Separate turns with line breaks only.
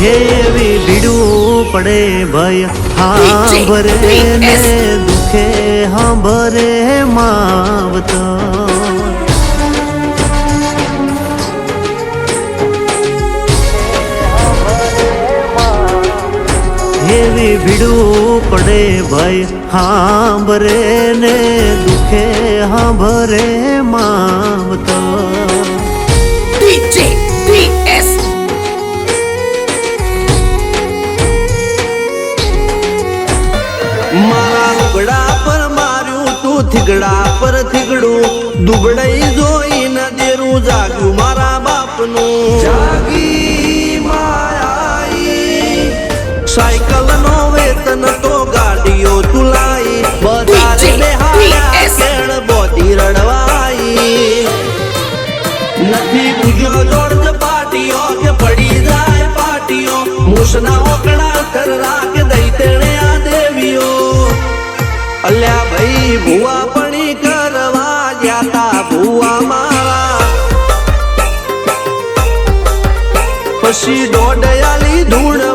હે એવી ભીડું પડે ભય. હાંભરે ને દુખે હાંભરે માવતર. એવી ભીડું પડે ભય. હાંભરે ને દુખે હાંભરે માવતર. મારા લુગડા પર માર્યું તું થીગડા પર થીગડું. દુબડાઈ જોઈ ન દેરું જાગ્યું મારા બાપનું. જાગી માયાઈ. સાયકલ નો વેતન તો ગાડીઓ તુલાઈ બજાર
બેહાયા.
કેળ બોધી રડવાઈ. નથી પૂજ્યો જોડ પાટીઓ કે પડી જાય પાટીઓ. મુસના ઓકડા કર કે અલ્યા ભાઈ ભુવા પણી કરવા ગયા તા ભુવા મારા. પછી દોડયાલી મારા